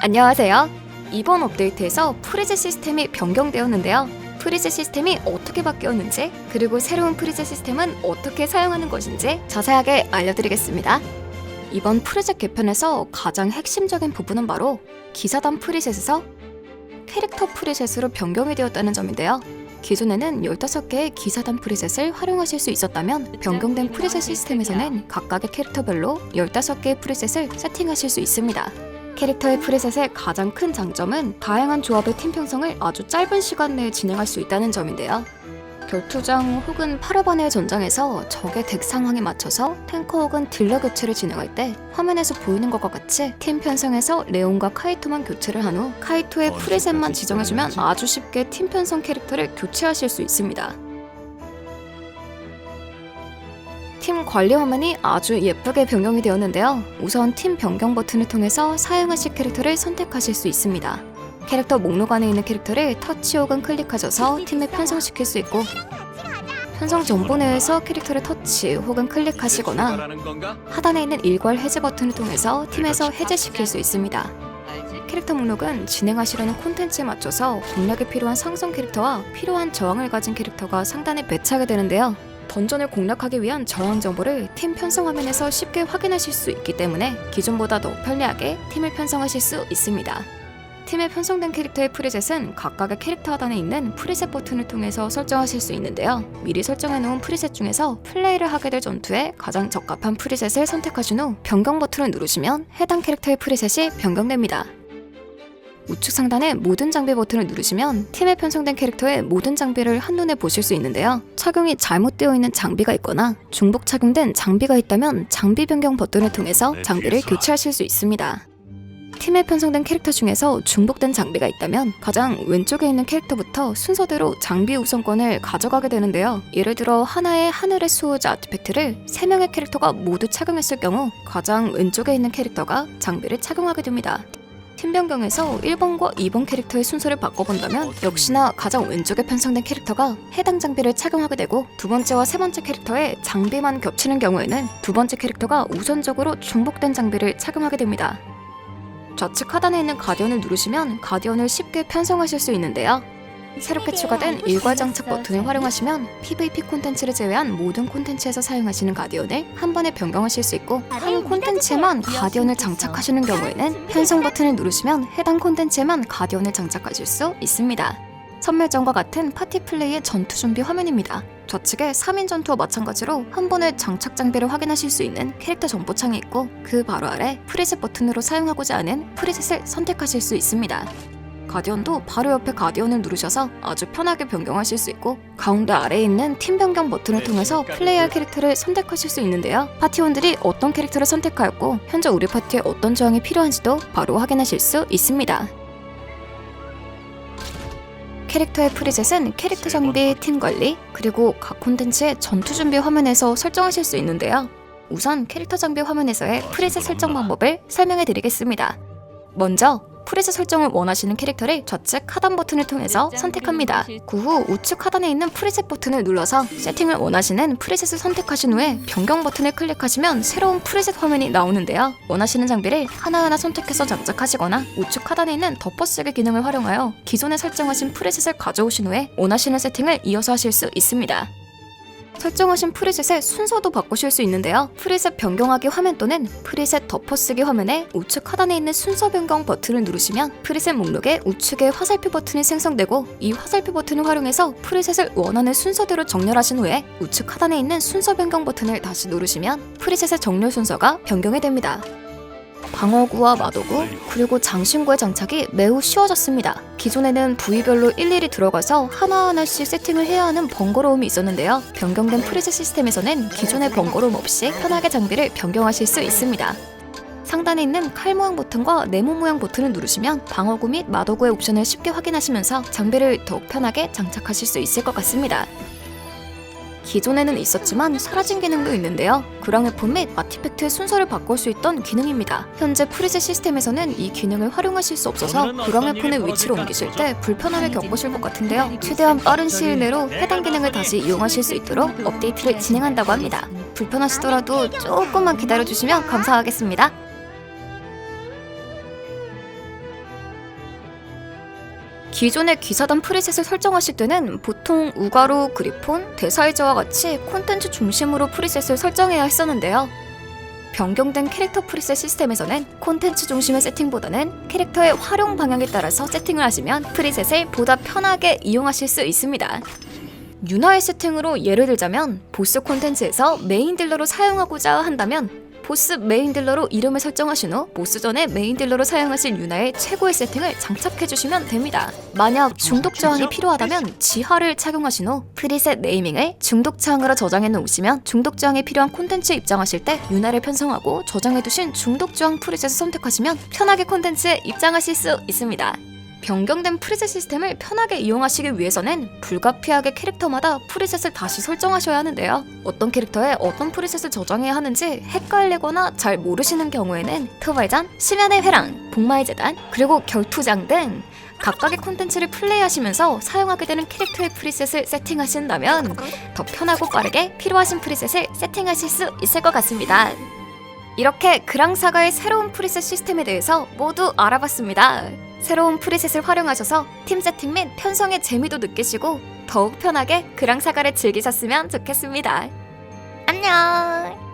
안녕하세요. 이번 업데이트에서 프리즈 시스템이 변경되었는데요. 프리즈 시스템이 어떻게 바뀌었는지, 그리고 새로운 프리즈 시스템은 어떻게 사용하는 것인지 자세하게 알려드리겠습니다. 이번 프리즈 개편에서 가장 핵심적인 부분은 바로 기사단 프리셋에서 캐릭터 프리셋으로 변경이 되었다는 점인데요. 기존에는 15개의 기사단 프리셋을 활용하실 수 있었다면 변경된 프리셋 시스템에서는 각각의 캐릭터별로 15개의 프리셋을 세팅하실 수 있습니다. 캐릭터의 프리셋의 가장 큰 장점은 다양한 조합의 팀 편성을 아주 짧은 시간 내에 진행할 수 있다는 점인데요. 결투장 혹은 파라반의 전장에서 적의 덱 상황에 맞춰서 탱커 혹은 딜러 교체를 진행할 때 화면에서 보이는 것과 같이 팀 편성에서 레온과 카이토만 교체를 한 후 카이토의 프리셋만 지정해주면 아주 쉽게 팀 편성 캐릭터를 교체하실 수 있습니다. 팀 관리 화면이 아주 예쁘게 변경이 되었는데요. 우선 팀 변경 버튼을 통해서 사용하실 캐릭터를 선택하실 수 있습니다. 캐릭터 목록 안에 있는 캐릭터를 터치 혹은 클릭하셔서 팀에 편성시킬 수 있고 편성 정보 내에서 캐릭터를 터치 혹은 클릭하시거나? 하단에 있는 일괄 해제 버튼을 통해서 팀에서 해제시킬 수 있습니다. 캐릭터 목록은 진행하시려는 콘텐츠에 맞춰서 공략에 필요한 상성 캐릭터와 필요한 저항을 가진 캐릭터가 상단에 배치하게 되는데요. 던전을 공략하기 위한 저항 정보를 팀 편성 화면에서 쉽게 확인하실 수 있기 때문에 기존보다 더 편리하게 팀을 편성하실 수 있습니다. 팀에 편성된 캐릭터의 프리셋은 각각의 캐릭터 하단에 있는 프리셋 버튼을 통해서 설정하실 수 있는데요. 미리 설정해 놓은 프리셋 중에서 플레이를 하게 될 전투에 가장 적합한 프리셋을 선택하신 후 변경 버튼을 누르시면 해당 캐릭터의 프리셋이 변경됩니다. 우측 상단의 모든 장비 버튼을 누르시면 팀에 편성된 캐릭터의 모든 장비를 한눈에 보실 수 있는데요. 착용이 잘못되어 있는 장비가 있거나 중복 착용된 장비가 있다면 장비 변경 버튼을 통해서 장비를 교체하실 수 있습니다. 팀에 편성된 캐릭터 중에서 중복된 장비가 있다면 가장 왼쪽에 있는 캐릭터부터 순서대로 장비 우선권을 가져가게 되는데요. 예를 들어 하나의 하늘의 수호자 아티팩트를 3명의 캐릭터가 모두 착용했을 경우 가장 왼쪽에 있는 캐릭터가 장비를 착용하게 됩니다. 팀 변경에서 1번과 2번 캐릭터의 순서를 바꿔본다면 역시나 가장 왼쪽에 편성된 캐릭터가 해당 장비를 착용하게 되고 두 번째와 세 번째 캐릭터의 장비만 겹치는 경우에는 두 번째 캐릭터가 우선적으로 중복된 장비를 착용하게 됩니다. 좌측 하단에 있는 가디언을 누르시면 가디언을 쉽게 편성하실 수 있는데요. 새롭게 추가된 일괄 장착 버튼을 활용하시면 PVP 콘텐츠를 제외한 모든 콘텐츠에서 사용하시는 가디언을 한 번에 변경하실 수 있고 한 콘텐츠에만 가디언을 장착하시는 경우에는 편성 버튼을 누르시면 해당 콘텐츠에만 가디언을 장착하실 수 있습니다. 선멸전과 같은 파티 플레이의 전투 준비 화면입니다. 좌측에 3인 전투와 마찬가지로 한 번에 장착 장비를 확인하실 수 있는 캐릭터 정보 창이 있고 그 바로 아래 프리셋 버튼으로 사용하고자 하는 프리셋을 선택하실 수 있습니다. 가디언도 바로 옆에 가디언을 누르셔서 아주 편하게 변경하실 수 있고 가운데 아래에 있는 팀 변경 버튼을 통해서 플레이할 캐릭터를 선택하실 수 있는데요. 파티원들이 어떤 캐릭터를 선택하였고 현재 우리 파티에 어떤 저항이 필요한지도 바로 확인하실 수 있습니다. 캐릭터의 프리셋은 캐릭터 장비, 팀 관리, 그리고 각 콘텐츠의 전투 준비 화면에서 설정하실 수 있는데요. 우선 캐릭터 장비 화면에서의 프리셋 설정 방법을 설명해 드리겠습니다. 먼저 프리셋 설정을 원하시는 캐릭터를 좌측 하단 버튼을 통해서 선택합니다. 그 후 우측 하단에 있는 프리셋 버튼을 눌러서 세팅을 원하시는 프리셋을 선택하신 후에 변경 버튼을 클릭하시면 새로운 프리셋 화면이 나오는데요. 원하시는 장비를 하나하나 선택해서 장착하시거나 우측 하단에 있는 덮어쓰기 기능을 활용하여 기존에 설정하신 프리셋을 가져오신 후에 원하시는 세팅을 이어서 하실 수 있습니다. 설정하신 프리셋의 순서도 바꾸실 수 있는데요. 프리셋 변경하기 화면 또는 프리셋 덮어쓰기 화면에 우측 하단에 있는 순서 변경 버튼을 누르시면 프리셋 목록에 우측에 화살표 버튼이 생성되고 이 화살표 버튼을 활용해서 프리셋을 원하는 순서대로 정렬하신 후에 우측 하단에 있는 순서 변경 버튼을 다시 누르시면 프리셋의 정렬 순서가 변경이 됩니다. 방어구와 마도구 그리고 장신구의 장착이 매우 쉬워졌습니다. 기존에는 부위별로 일일이 들어가서 하나하나씩 세팅을 해야 하는 번거로움이 있었는데요. 변경된 프리셋 시스템에서는 기존의 번거로움 없이 편하게 장비를 변경하실 수 있습니다. 상단에 있는 칼 모양 버튼과 네모 모양 버튼을 누르시면 방어구 및 마도구의 옵션을 쉽게 확인하시면서 장비를 더욱 편하게 장착하실 수 있을 것 같습니다. 기존에는 있었지만 사라진 기능도 있는데요. 그랑웨폰 및 아티팩트의 순서를 바꿀 수 있던 기능입니다. 현재 프리셋 시스템에서는 이 기능을 활용하실 수 없어서 그랑웨폰의 위치를 옮기실 때 불편함을 겪으실 것 같은데요. 최대한 빠른 시일 내로 해당 기능을 다시 이용하실 수 있도록 업데이트를 진행한다고 합니다. 불편하시더라도 조금만 기다려주시면 감사하겠습니다. 기존의 기사단 프리셋을 설정하실 때는 보통 우가루, 그리폰, 대사이저와 같이 콘텐츠 중심으로 프리셋을 설정해야 했었는데요. 변경된 캐릭터 프리셋 시스템에서는 콘텐츠 중심의 세팅보다는 캐릭터의 활용 방향에 따라서 세팅을 하시면 프리셋을 보다 편하게 이용하실 수 있습니다. 윤화의 세팅으로 예를 들자면 보스 콘텐츠에서 메인 딜러로 사용하고자 한다면 보스 메인 딜러로 이름을 설정하신 후 보스 전에 메인 딜러로 사용하실 윤화의 최고의 세팅을 장착해 주시면 됩니다. 만약 중독 저항이 필요하다면 지하를 착용하신 후 프리셋 네이밍을 중독 저항으로 저장해 놓으시면 중독 저항이 필요한 콘텐츠에 입장하실 때 윤화를 편성하고 저장해 두신 중독 저항 프리셋을 선택하시면 편하게 콘텐츠에 입장하실 수 있습니다. 변경된 프리셋 시스템을 편하게 이용하시기 위해서는 불가피하게 캐릭터마다 프리셋을 다시 설정하셔야 하는데요. 어떤 캐릭터에 어떤 프리셋을 저장해야 하는지 헷갈리거나 잘 모르시는 경우에는 트발전, 심연의 회랑, 복마의 재단, 그리고 결투장 등 각각의 콘텐츠를 플레이하시면서 사용하게 되는 캐릭터의 프리셋을 세팅하신다면 더 편하고 빠르게 필요하신 프리셋을 세팅하실 수 있을 것 같습니다. 이렇게 그랑사가의 새로운 프리셋 시스템에 대해서 모두 알아봤습니다. 새로운 프리셋을 활용하셔서 팀 세팅 및 편성의 재미도 느끼시고 더욱 편하게 그랑사가를 즐기셨으면 좋겠습니다. 안녕!